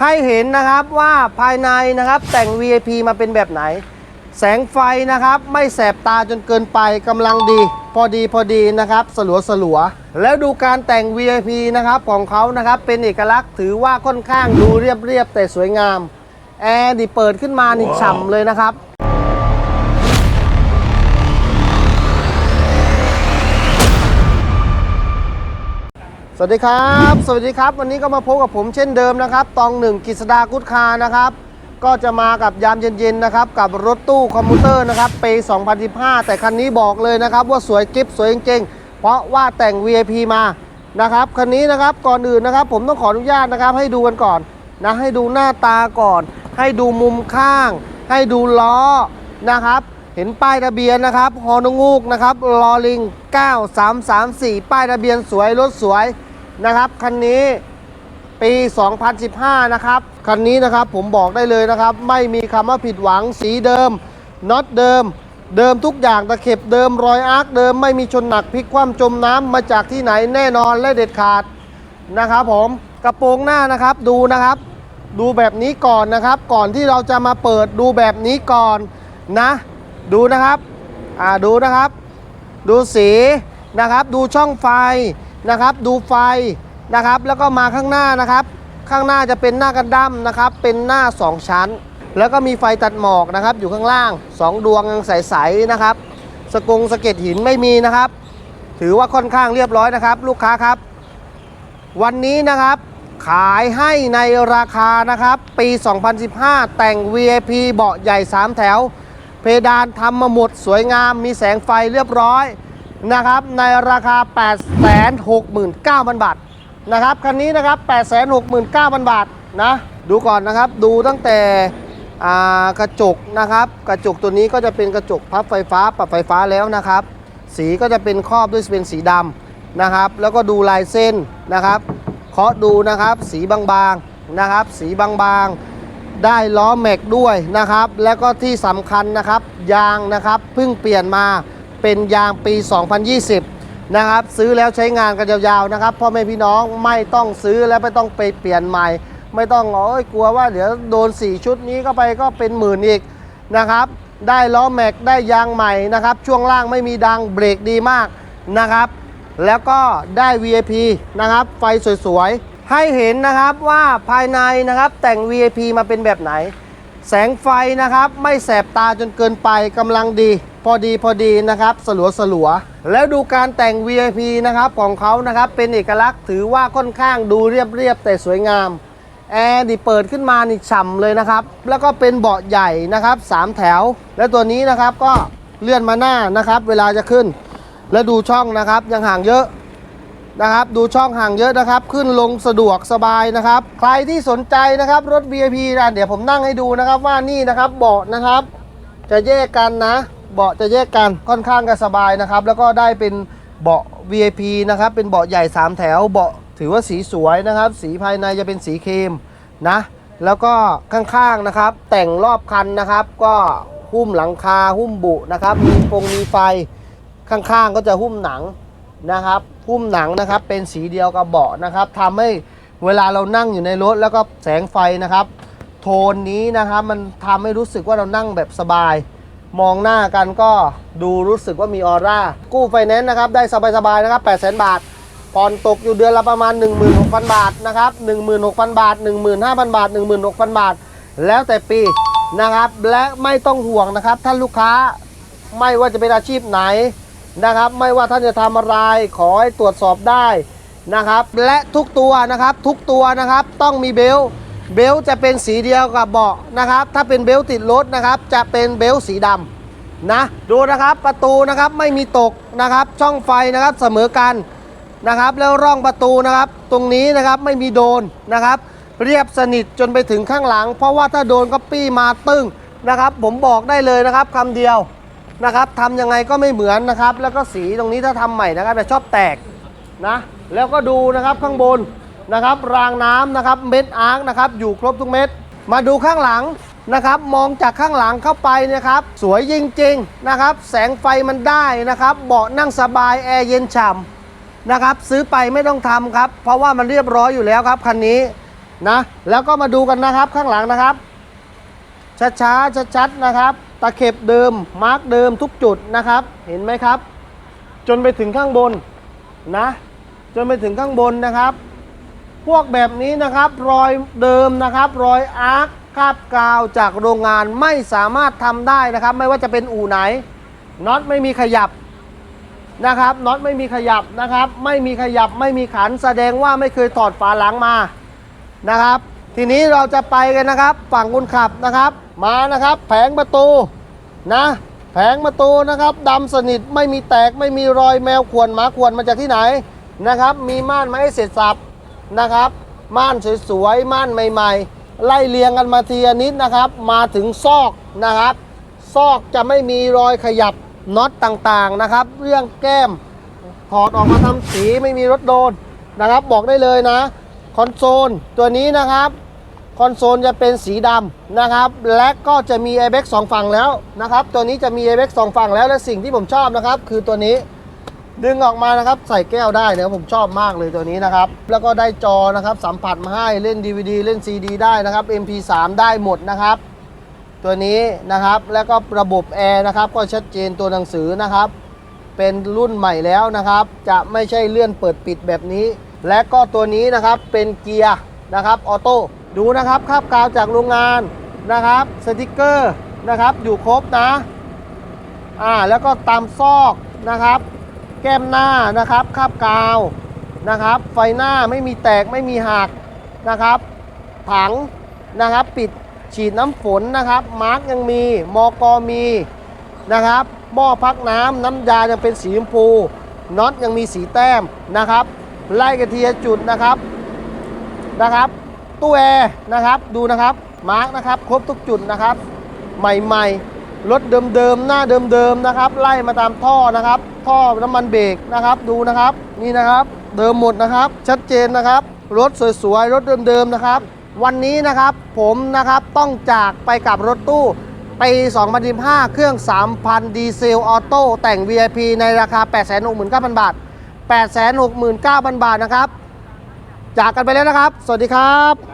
ให้เห็นนะครับว่าภายในนะครับแต่ง VIP มาเป็นแบบไหน แสงไฟนะครับไม่แสบตาจนเกินไปกำลังดี พอดีพอดีนะครับสลัวสลัวๆแล้วดูการแต่ง VIP นะครับของเขานะครับเป็นเอกลักษณ์ถือว่าค่อนข้างดูเรียบเรียบๆแต่สวยงามแอร์นี่เปิดขึ้นมานี่ฉ่ำเลยนะครับ สวัสดีครับ สวัสดีครับ วันนี้ก็มาพบกับผมเช่นเดิมนะครับตองหนึ่งกิษดากุดคานะครับ ก็จะมากับยามเย็นๆนะครับ กับรถตู้คอมพิวเตอร์นะครับปี 2015 แต่คันนี้บอกเลยนะครับว่าสวยกิ๊บสวยจริงๆ เพราะว่าแต่ง VIP มานะครับคันนี้นะครับก่อนอื่นนะครับ ผมต้องขออนุญาตนะครับ ให้ดูกันก่อนนะให้ดูหน้าตาก่อน ให้ดูมุมข้าง ให้ดูล้อนะครับ เห็นป้ายทะเบียนนะครับฮอนงูกนะครับลอลิง 9334 ป้ายทะเบียนสวยรถสวย นะครับคันนี้ปี 2015 นะครับ คันนี้นะครับผมบอกได้เลยนะครับ ไม่มีคำว่าผิดหวังสีเดิมน็อตเดิม เดิมทุกอย่างตะเข็บเดิมรอยอาร์คเดิมไม่มีชนหนักพลิกคว่ำจมน้ำมาจากที่ไหนแน่นอนและเด็ดขาดนะครับผมกระโปรงหน้านะครับดูนะครับ ดูแบบนี้ก่อนนะครับ ก่อนที่เราจะมาเปิดดูแบบนี้ก่อนนะ ดูนะครับอ่าดูนะครับ ดูสีนะครับ ดูช่องไฟ นะครับ ดูไฟนะครับ แล้วก็มาข้างหน้านะครับ ข้างหน้าจะเป็นหน้ากันดั้มนะครับ เป็นหน้า 2 ชั้น แล้วก็มีไฟตัดหมอกนะครับ อยู่ข้างล่าง 2 ดวงยังใสๆนะครับ สกงสะเก็ดหินไม่มีนะครับ ถือว่าค่อนข้างเรียบร้อยนะครับ ลูกค้าครับ วันนี้นะครับขายให้ในราคานะครับ ปี 2015 แต่ง VIP เบาะใหญ่ 3 แถว เพดานทำมาหมดสวยงามมีแสงไฟเรียบร้อย นะครับในราคา 869,000 บาทนะครับคันนี้นะครับ 869,000 บาทนะดูก่อนนะครับดูตั้งแต่กระจกนะครับกระจกตัวนี้ก็จะเป็นกระจกพับไฟฟ้าปรับไฟฟ้าแล้วนะครับ สีก็จะเป็นครอบด้วยเป็นสีดำนะครับ แล้วก็ดูลายเส้นนะครับเคาะดูนะครับสีบางๆนะครับ สีบางๆ ได้ล้อแม็กด้วยนะครับ แล้วก็ที่สำคัญนะครับยางนะครับเพิ่งเปลี่ยนมา เป็นยางปี 2020 นะครับ ซื้อแล้วใช้งานกันยาวๆนะครับพ่อแม่พี่น้องไม่ต้องซื้อแล้วไม่ต้องไปเปลี่ยนใหม่ ไม่ต้องโอ้ยกลัวว่าเดี๋ยวโดน 4 ชุดนี้ก็ไปก็เป็นหมื่นอีกนะครับ ได้ล้อแม็กได้ยางใหม่นะครับ ช่วงล่างไม่มีดังเบรกดีมากนะครับ แล้วก็ได้ VIP นะครับ ไฟสวยๆ ให้เห็นนะครับว่าภายในนะครับแต่ง VIP มาเป็นแบบไหน แสงไฟนะครับ ไม่แสบตาจนเกินไปกำลังดี พอดีพอดีนะครับสลัวสลัวแล้วดูการแต่ง VIP นะครับของเขานะครับเป็นเอกลักษณ์ถือว่าค่อนข้างดูเรียบเรียบแต่สวยงามแอร์นี่เปิดขึ้นมานี่ฉ่ำเลยนะครับ แล้วก็เป็นเบาะใหญ่นะครับสามแถว แล้วตัวนี้นะครับก็เลื่อนมาหน้านะครับ เวลาจะขึ้น แล้วดูช่องนะครับยังห่างเยอะนะครับ ดูช่องห่างเยอะนะครับ ขึ้นลงสะดวกสบายนะครับ ใครที่สนใจนะครับรถ VIP นะเดี๋ยวผมนั่งให้ดูนะครับว่านี่นะครับเบาะนะครับ จะแยกกันนะ เบาะจะแยกกันค่อนข้างจะสบายนะครับ แล้วก็ได้เป็นเบาะ VIP นะครับ เป็นเบาะใหญ่ 3 แถว เบาะถือว่าสีสวยนะครับ สีภายในจะเป็นสีครีมนะ แล้วก็ข้างๆนะครับ แต่งรอบคันนะครับ ก็หุ้มหลังคาหุ้มบุนะครับ มีฟงมีไฟข้างๆก็จะหุ้มหนังนะครับ หุ้มหนังนะครับ เป็นสีเดียวกับเบาะนะครับทำให้เวลาเรานั่งอยู่ในรถแล้วก็แสงไฟนะครับ โทนนี้นะครับมันทำให้รู้สึกว่าเรานั่งแบบสบาย มองหน้ากันก็ดูรู้สึกว่ามีออร่า กู้ไฟแนนซ์นะครับ ได้สบายๆนะครับ8 0 0 0 0 บาทผ่อนตกอยู่เดือนละประมาณ 16,000 บาทนะครับ 16,000 บาท 15,000 บาท 16,000 บาท แล้วแต่ปีนะครับ และไม่ต้องห่วงนะครับ ท่านลูกค้าไม่ว่าจะเป็นอาชีพไหนนะครับ ไม่ว่าท่านจะทำอะไรขอให้ตรวจสอบได้นะครับ และทุกตัวนะครับ ทุกตัวนะครับต้องมีเบล เบลต์จะเป็นสีเดียวกับเบาะนะครับ ถ้าเป็นเบลต์ติดรถนะครับ จะเป็นเบลต์สีดำนะ ดูนะครับประตูนะครับไม่มีตกนะครับ ช่องไฟนะครับเสมอกันนะครับ แล้วร่องประตูนะครับ ตรงนี้นะครับไม่มีโดนนะครับ เรียบสนิทจนไปถึงข้างหลัง เพราะว่าถ้าโดนก็ปี้มาตึ้งนะครับ ผมบอกได้เลยนะครับคำเดียวนะครับทำยังไงก็ไม่เหมือนนะครับ แล้วก็สีตรงนี้ถ้าทำใหม่นะครับจะชอบแตกนะ แล้วก็ดูนะครับข้างบน นะครับรางน้ำนะครับเม็ดอาร์คนะครับอยู่ครบทุกเม็ดมาดูข้างหลังนะครับมองจากข้างหลังเข้าไปนะครับสวยจริงๆนะครับแสงไฟมันได้นะครับเบาะนั่งสบายแอร์เย็นฉ่ำนะครับซื้อไปไม่ต้องทำครับเพราะว่ามันเรียบร้อยอยู่แล้วครับคันนี้นะแล้วก็มาดูกันนะครับข้างหลังนะครับช้าๆชัดๆนะครับตะเข็บเดิมมาร์กเดิมทุกจุดนะครับเห็นไหมครับ จนไปถึงข้างบนนะจนไปถึงข้างบนนะครับ พวกแบบนี้นะครับรอยเดิมนะครับ รอยอาร์คคาบกาวจากโรงงานไม่สามารถทำได้นะครับ ไม่ว่าจะเป็นอู่ไหนน็อตไม่มีขยับนะครับน็อตไม่มีขยับนะครับ ไม่มีขยับไม่มีขันแสดงว่าไม่เคยถอดฝาหลังมานะครับ ทีนี้เราจะไปกันนะครับ ฝั่งคนขับนะครับ มานะครับ แผงประตูนะแผงประตูนะครับดำสนิทไม่มีแตกไม่มีรอยแมวข่วนหมาข่วนมาจากที่ไหนนะครับ มีม่านไม้เสร็จสับ นะครับ ม่านสวยๆม่านใหม่ๆ ไล่เรียงกันมาทีนิดนะครับ มาถึงซอกนะครับ ซอกจะไม่มีรอยขยับน็อตต่างๆนะครับ เรื่องแก้มถอดออกมาทำสีไม่มีรถโดนนะครับ บอกได้เลยนะคอนโซลตัวนี้นะครับคอนโซลจะเป็นสีดำนะครับ และก็จะมี a i r b a g สองฝั่งแล้วนะครับ ตัวนี้จะมี a i r b a g สองฝั่งแล้วและสิ่งที่ผมชอบนะครับ คือตัวนี้ ดึงออกมานะครับใส่แก้วได้เนะครับผมชอบมากเลยตัวนี้นะครับ แล้วก็ได้จอนะครับสัมผัสมาให้เล่น DVD เล่น CD ได้นะครับ MP3 ได้หมดนะครับ ตัวนี้นะครับแล้วก็ระบบแอร์นะครับก็ชัดเจนตัวหนังสือนะครับ เป็นรุ่นใหม่แล้วนะครับ จะไม่ใช่เลื่อนเปิดปิดแบบนี้ และก็ตัวนี้นะครับเป็นเกียร์นะครับออโต้ดูนะครับคราบกาวจากโรงงานนะครับสติกเกอร์นะครับอยู่ครบนะอ่าแล้วก็ตามซอกนะครับ แก้มหน้านะครับคาบกาวนะครับ ไฟหน้าไม่มีแตกไม่มีหักนะครับ ถังนะครับปิดฉีดน้ำฝนนะครับ มาร์กยังมีมอกอมีนะครับหม้อพักน้ำน้ำยายังเป็นสีชมพูน็อตยังมีสีแต้มนะครับไล่กระเทียจุดนะครับนะครับ ตู้แอร์นะครับดูนะครับมาร์กนะครับ ครบทุกจุดนะครับ ใหม่ๆรถเดิมๆ หน้าเดิมๆนะครับ ไล่มาตามท่อนะครับ ท่อน้ำมันเบรกนะครับดูนะครับนี่นะครับเดิมหมดนะครับ ชัดเจนนะครับ รถสวยๆ รถเดิมๆนะครับ วันนี้นะครับผมนะครับต้องจากไปกับรถตู้ปี2015 เครื่อง 3,000 ดีเซลออโต้แต่ง VIP ในราคา 869,000 บาท 869,000 บาทนะครับ จากกันไปแล้วนะครับ สวัสดีครับ